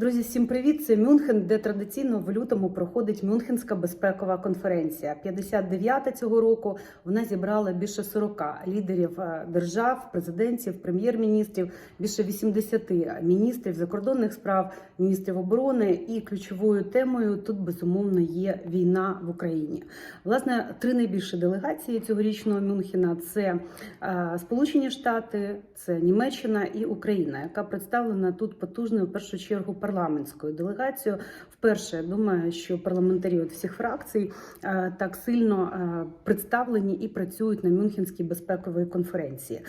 Друзі, всім привіт! Це Мюнхен, де традиційно в лютому проходить Мюнхенська безпекова конференція. 59-та цього року вона зібрала більше 40 лідерів е, держав, президентів, прем'єр-міністрів, більше 80 міністрів закордонних справ, міністрів оборони. І ключовою темою тут безумовно є війна в Україні. Власне, три найбільші делегації цьогорічного Мюнхена це е, Сполучені Штати, це Німеччина і Україна, яка представлена тут потужною в першу чергу парламентською делегацією. Вперше я думаю, що парламентарі від всіх фракцій е, так сильно е, представлені і працюють на Мюнхенській безпековій конференції.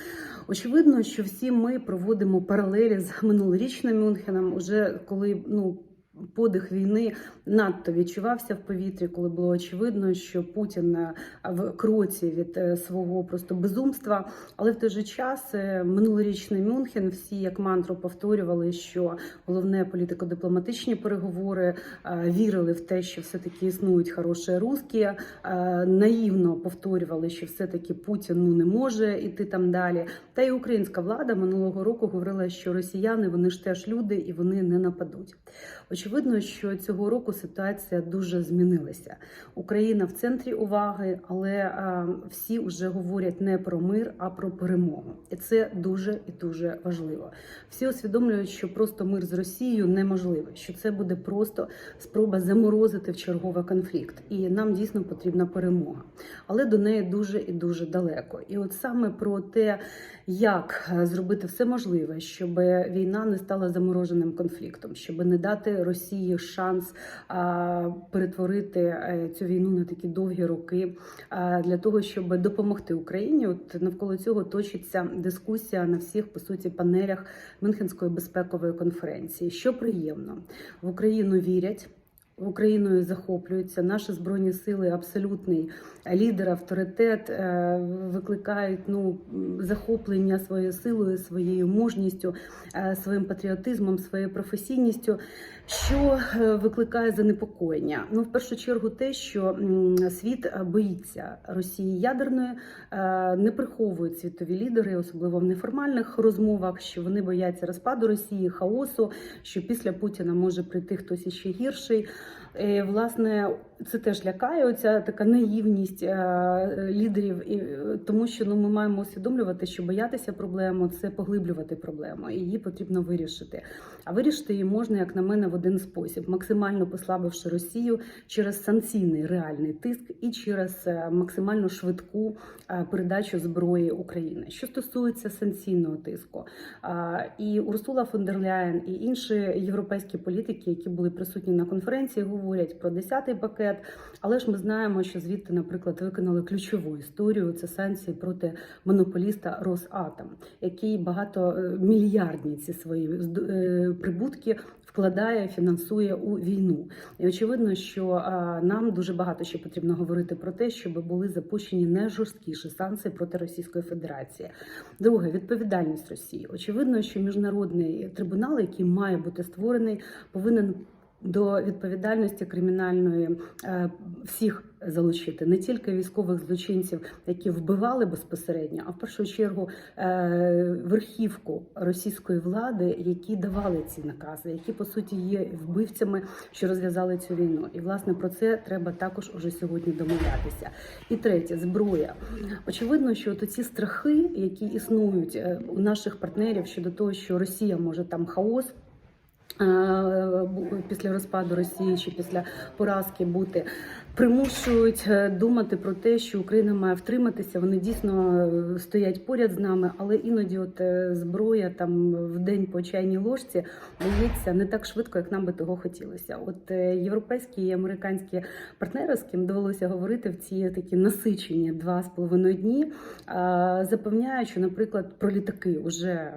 Очевидно, що всі ми проводимо паралелі з минулорічним Мюнхеном, уже коли ну. Подих війни надто відчувався в повітрі, коли було очевидно, що Путін е, в кроці від е, свого просто безумства. Але в той же час е, минулорічний Мюнхен всі як мантру повторювали, що головне політико-дипломатичні переговори вірили в те, що все таки існують хороші русські, наївно повторювали, що все таки Путін ну не може іти там далі. Та й українська влада минулого року говорила, що росіяни вони ж теж люди і вони не нападуть. Очевидно, що цього року ситуація дуже змінилася. Україна в центрі уваги, але а, всі вже говорять не про мир, а про перемогу. І це дуже і дуже важливо. Всі усвідомлюють, що просто мир з Росією неможливий, що це буде просто спроба заморозити в черговий конфлікт. І нам дійсно потрібна перемога. Але до неї дуже і дуже далеко. І от саме про те, як зробити все можливе, щоб війна не стала замороженим конфліктом, щоб не дати Росії шанс перетворити е, цю війну на такі довгі роки, для того, щоб допомогти Україні. От навколо цього точиться дискусія на всіх по суті панелях Мюнхенської безпекової конференції. Що приємно в Україну вірять. В Україною захоплюються наші збройні сили, абсолютний лідер, авторитет е, викликають ну захоплення своєю силою, своєю мужністю, е, своїм патріотизмом, своєю професійністю, що е, викликає занепокоєння. Ну, в першу чергу, те, що світ боїться Росії ядерної, е, не приховують світові лідери, особливо в неформальних розмовах, що вони бояться розпаду Росії, хаосу, що після Путіна може прийти хтось іще гірший. Власне, це теж лякає оця така наївність е, лідерів, і е, тому що ну ми маємо усвідомлювати, що боятися проблему це поглиблювати проблему, і її потрібно вирішити. А вирішити її можна, як на мене, в один спосіб: максимально послабивши Росію через санкційний реальний тиск і через е, максимально швидку передачу зброї України. Що стосується санкційного тиску, і Урсула фон дер Ляєн, і інші європейські політики, які були присутні на конференції, говорять про 10-й пакет. Але ж ми знаємо, що звідти, наприклад, виконали ключову історію це санкції проти монополіста Росатом, який багато е, мільярдні ці свої е, прибутки вкладає, фінансує у війну. І очевидно, що нам дуже багато ще потрібно говорити про те, щоб були запущені не жорсткіші санкції проти Російської Федерації. Друге, відповідальність Росії. Очевидно, що міжнародний трибунал, який має бути створений, повинен до відповідальності кримінальної е, всіх залучити не тільки військових злочинців, які вбивали безпосередньо, а в першу чергу е, верхівку російської влади, які давали ці накази, які по суті є вбивцями, що розв'язали цю війну. І власне про це треба також уже сьогодні домовлятися. І третє зброя. Очевидно, що от ці страхи, які існують е, у наших партнерів щодо того, що Росія може там хаос. Е, Після розпаду Росії чи після поразки бути примушують е, думати про те, що Україна має втриматися. Вони дійсно е, стоять поряд з нами, але іноді, от зброя там в день по чайній ложці дається не так швидко, як нам би того хотілося. От європейські і американські партнери, з ким довелося говорити в ці такі насичені два з половиною дні, запевняють, що, наприклад, про літаки вже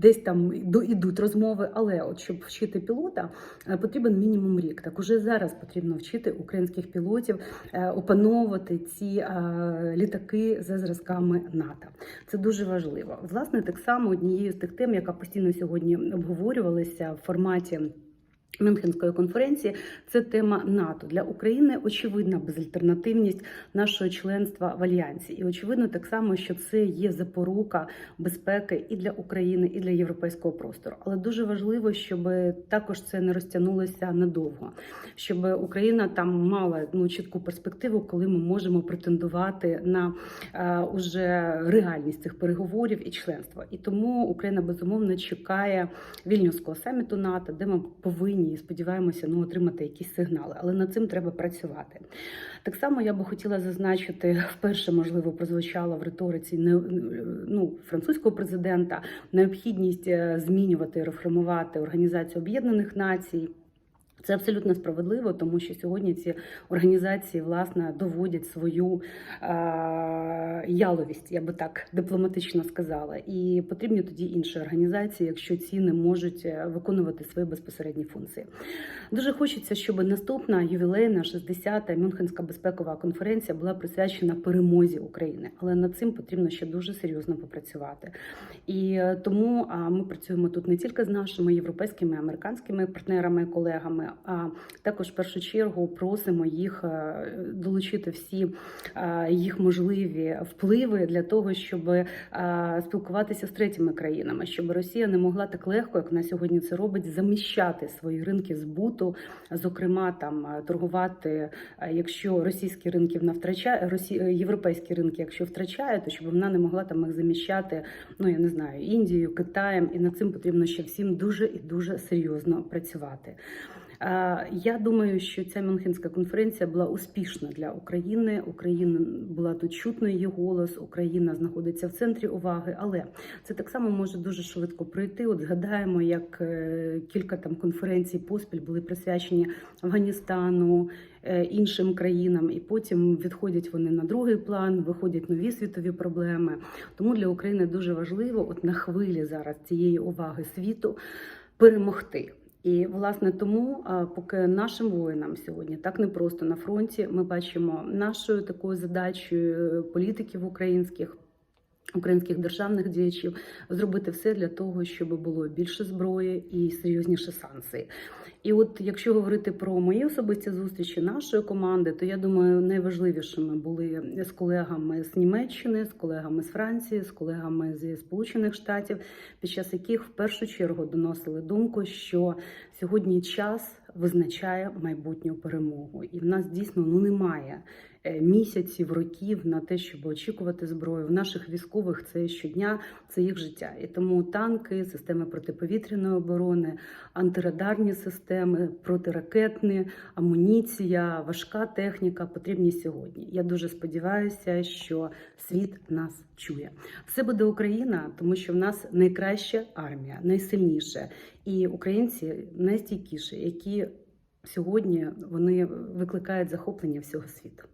десь там ідуть розмови, але от щоб вчити пілота, е, потрібен мінімум рік. Так уже зараз потрібно вчити українських пілотів е, опановувати ці е, літаки за зразками НАТО. Це дуже важливо. Власне, так само однією з тих тем, яка постійно сьогодні обговорювалася в форматі. Мюнхенської конференції це тема НАТО для України. Очевидна безальтернативність нашого членства в альянсі, і очевидно так само, що це є запорука безпеки і для України, і для європейського простору. Але дуже важливо, щоб також це не розтягнулося надовго, щоб Україна там мала ну чітку перспективу, коли ми можемо претендувати на е, уже реальність цих переговорів і членства. І тому Україна безумовно чекає вільнюського саміту НАТО, де ми повинні і сподіваємося ну, отримати якісь сигнали, але над цим треба працювати. Так само я би хотіла зазначити, вперше можливо прозвучало в риториці ну, французького президента необхідність е, змінювати реформувати Організацію Об'єднаних Націй. Це абсолютно справедливо, тому що сьогодні ці організації власне доводять свою е, яловість, я би так дипломатично сказала. І потрібні тоді інші організації, якщо ці не можуть е, виконувати свої безпосередні функції. Дуже хочеться, щоб наступна ювілейна 60-та Мюнхенська безпекова конференція була присвячена перемозі України, але над цим потрібно ще дуже серйозно попрацювати. І е, тому ми працюємо тут не тільки з нашими європейськими американськими партнерами, колегами а також в першу чергу просимо їх е, долучити всі е, їх можливі впливи для того, щоб спілкуватися з третіми країнами, щоб Росія не могла так легко, як вона сьогодні це робить, заміщати свої ринки збуту, зокрема там торгувати, якщо російські ринки вона втрачає, росі... європейські ринки, якщо втрачає, то щоб вона не могла там їх заміщати. Ну я не знаю, Індією, Китаєм, і над цим потрібно ще всім дуже і дуже серйозно працювати. Я думаю, що ця Мюнхенська конференція була успішна для України. Україна була тут чутно її голос. Україна знаходиться в центрі уваги, але це так само може дуже швидко пройти. От згадаємо, як е, кілька там конференцій поспіль були присвячені Афганістану. е, Іншим країнам, і потім відходять вони на другий план, виходять нові світові проблеми. Тому для України дуже важливо, от на хвилі зараз цієї уваги світу, перемогти. І власне тому, поки нашим воїнам сьогодні так не просто на фронті, ми бачимо нашою такою задачею політиків українських. Українських державних діячів зробити все для того, щоб було більше зброї і серйозніші санкції. І от якщо говорити про мої особисті зустрічі нашої команди, то я думаю, найважливішими були з колегами з Німеччини, з колегами з Франції, з колегами зі Сполучених Штатів, під час яких в першу чергу доносили думку, що сьогодні час визначає майбутню перемогу, і в нас дійсно ну немає місяців, років на те, щоб очікувати зброю. В наших військових це щодня, це їх життя. І тому танки, системи протиповітряної оборони, антирадарні системи, протиракетні, амуніція, важка техніка потрібні сьогодні. Я дуже сподіваюся, що світ нас чує. Все буде Україна, тому що в нас найкраща армія, найсильніша, і українці найстійкіші, які сьогодні вони викликають захоплення всього світу.